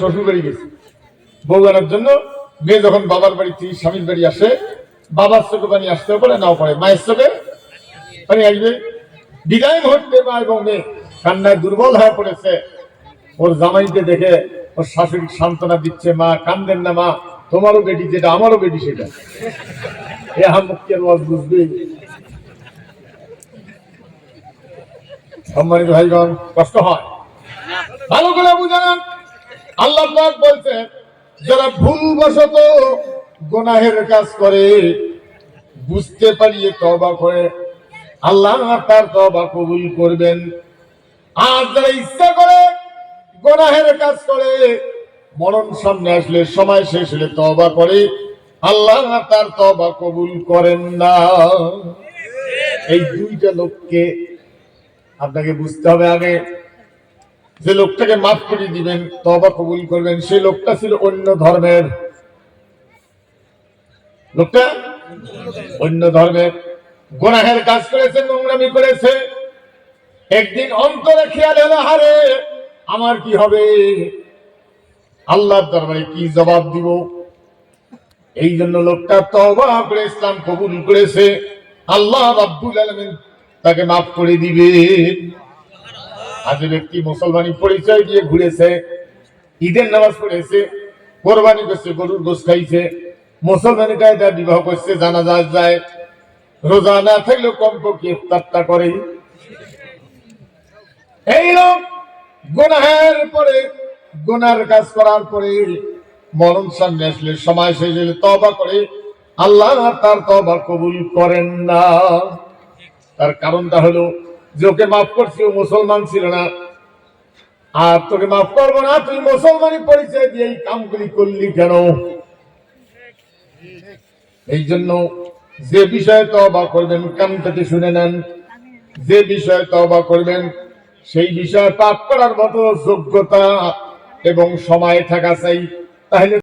শ্বশুর বাড়ি গেছে। বউ আনার জন্য মেয়ে যখন বাবার বাড়ি স্বামীর বাড়ি আসে, বাবার চোখে পানি আসতেও পারে, নাও পারে মায়ের চোখে পানি আসবে। বিদায় মুহূর্তে মা এবং মেয়ে কান্নায় দুর্বল হয়ে পড়েছে। ওর জামাইকে দেখে ওর শাশুড়ি সান্ত্বনা দিচ্ছে, মা, কান্দেন না, মা, তোমারও বেটি যেটা, আমারও বেটি সেটা। এ হামুখের ওয়াজ বুঝবে। সম্মানিত ভাইগণ, কষ্ট হয়। ভালো করে বুঝান। আল্লাহ বলছে যারা ভুলবশত গোনাহের কাজ করে, বুঝতে পারিয়ে তবা করে, আল্লাহ তার তবা কবুল করবেন। আর যারা ইচ্ছা করে গোনাহের কাজ করে, মরণ সামনে আসলে, সময় শেষ হলে তবা করে, আল্লাহ তার তবা কবুল করেন না। এই দুইটা লোককে আপনাকে বুঝতে হবে আগে। যে লোকটাকে মাফ করে দিবেন তবা কবুল করবেন সেই লোকটা ছিল অন্য ধর্মের। লোকটা অন্য ধর্মের। গোনাহের কাজ করেছে, নোংরামি করেছে। একদিন অন্তরে খেয়াল হলো, হারে, আমার কি হবে? আল্লাহর দরবারে কি জবাব দিব? এই জন্য লোকটা তবা করে ইসলাম কবুল করেছে। আল্লাহ রাব্বুল আলামিন তাকে মাফ করে দিবে আজ ব্যক্তি মুসলমানি পরিচয় দিয়ে ঘুরেছে, ঈদের নামাজ পড়েছে, কোরবানি করছে, গরুর গোস খাইছে মুসলমানি কায়দা বিবাহ করছে জানা যায় যায় রোজা না থাকলেও কমপক্ষে ইফতারটা করে এই লোক গুনাহের পরে, গুনার কাজ করার পরে মরণ সামনে আসলে, সময় শেষ হলে তবা করে, আল্লাহ তার তবা কবুল করেন না। তার কারণটা হলো যে ওকে মাফ করছি, ও মুসলমান ছিল না। আর তোকে মাফ করব না, তুই মুসলমানি পরিচয় দিয়ে এই কামগুলি করলি কেন? এই জন্য যে বিষয়ে তবা করবেন, কান থেকে শুনে নেন। যে বিষয়ে তবা করবেন, সেই বিষয়ে পাপ করার মতো যোগ্যতা এবং সময় থাকা চাই। তাহলে